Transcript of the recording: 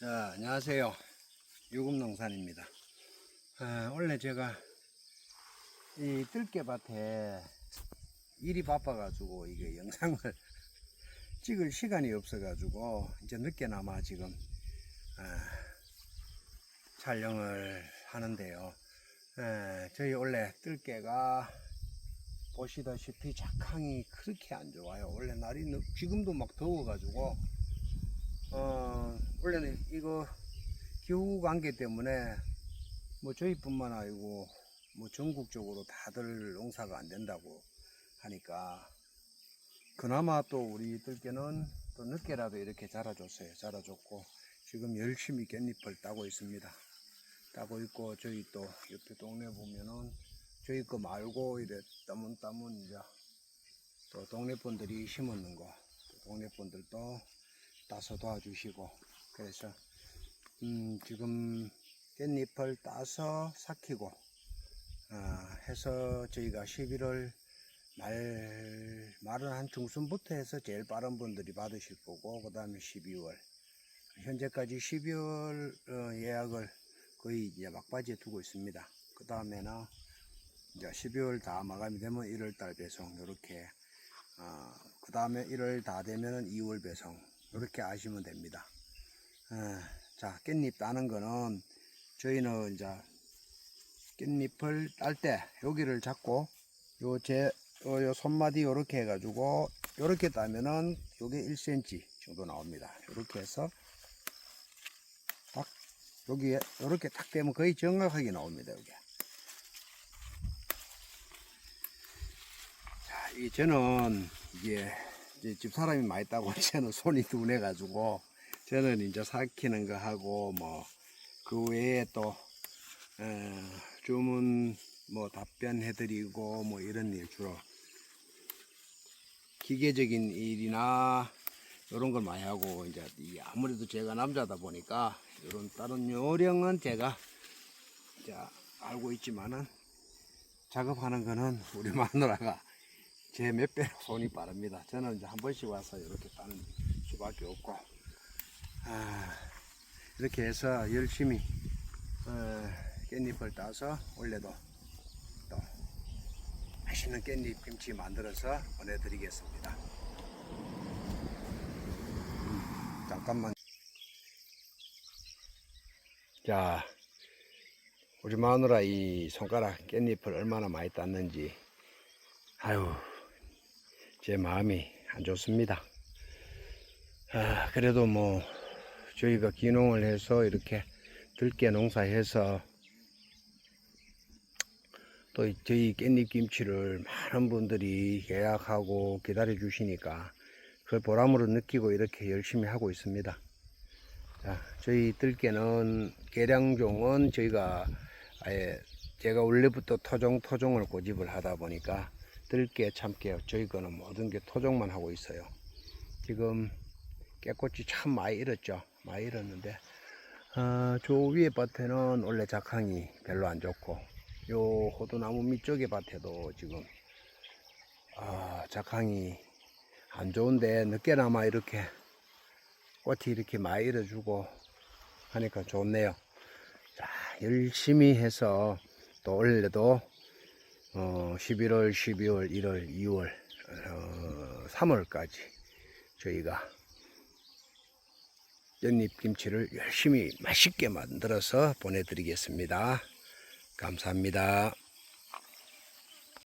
자, 안녕하세요. 유금농산입니다. 아, 원래 제가 이 들깨밭에 일이 바빠가지고 이게 영상을 찍을 시간이 없어가지고 이제 늦게나마 지금 아, 촬영을 하는데요. 에, 저희 원래 들깨가 보시다시피 작황이 그렇게 안 좋아요. 원래 날이 너- 지금도 막 더워가지고 어, 원래는 이거 기후 관계 때문에 뭐 저희뿐만 아니고 뭐 전국적으로 다들 농사가 안 된다고 하니까 그나마 또 우리 들께는 또 늦게라도 이렇게 자라줬어요. 자라줬고 지금 열심히 깻잎을 따고 있습니다. 따고 있고 저희 또 옆에 동네 보면은 저희 거 말고 이래 따문따문 이제 또 동네 분들이 심었는 거, 또 동네 분들도 따서 도와주시고 그래서 음, 지금 깻잎을 따서 삭히고 아, 해서 저희가 11월 말 말은 한 중순부터 해서 제일 빠른 분들이 받으실 거고 그 다음에 12월. 현재까지 12월 어, 예약을 거의 이제 막바지에 두고 있습니다. 그 다음에는 이제 12월 다 마감이 되면 1월 달 배송 이렇게. 어, 그 다음에 1월 다 되면은 2월 배송 이렇게 아시면 됩니다. 어, 자 깻잎 따는 거는 저희는 이제 깻잎을 딸 때 여기를 잡고 요제 요, 요 손마디 요렇게 해가지고 요렇게 따면은 요게 1cm 정도 나옵니다. 요렇게 해서 딱 여기에 요렇게 딱 되면 거의 정확하게 나옵니다. 여기. 자, 이 저는 이게 집 사람이 많이 따고 저는 손이 둔해 가지고 저는 이제 삭히는 거 하고 뭐 그 외에 또 어, 주문 뭐 답변해드리고 뭐 이런 일 주로 기계적인 일이나 이런 걸 많이 하고 이제 이 아무래도 제가 남자다 보니까 이런 다른 요령은 제가 알고 있지만은 작업하는 거는 우리 마누라가 제 몇 배로 손이 빠릅니다. 저는 이제 한 번씩 와서 이렇게 따는 수밖에 없고 아, 이렇게 해서 열심히 어, 깻잎을 따서 원래도 또 맛있는 깻잎 김치 만들어서 보내드리겠습니다. 음, 잠깐만. 자, 우리 마누라 이 손가락 깻잎을 얼마나 많이 땄는지, 아유, 제 마음이 안 좋습니다. 아, 그래도 뭐, 저희가 기농을 해서 이렇게 들깨 농사해서 또 저희 깻잎 김치를 많은 분들이 예약하고 기다려 주시니까 그 보람으로 느끼고 이렇게 열심히 하고 있습니다. 자, 저희 들깨는 계량종은 저희가 아예 제가 원래부터 토종 토종을 고집을 하다 보니까 들깨 참깨 저희 거는 모든 게 토종만 하고 있어요. 지금 깨꽃이 참 많이 잃었죠. 많이 잃었는데 어, 저 위에 밭에는 원래 작황이 별로 안 좋고 요 호두나무 밑쪽의 밭에도 지금 아, 작황이 안 좋은데 늦게나마 이렇게 꽃이 이렇게 많이 잃어주고 하니까 좋네요. 자, 열심히 해서 또 올해도 어, 11월, 12월, 1월, 2월, 어, 3월까지 저희가 연잎 김치를 열심히 맛있게 만들어서 보내드리겠습니다. 감사합니다.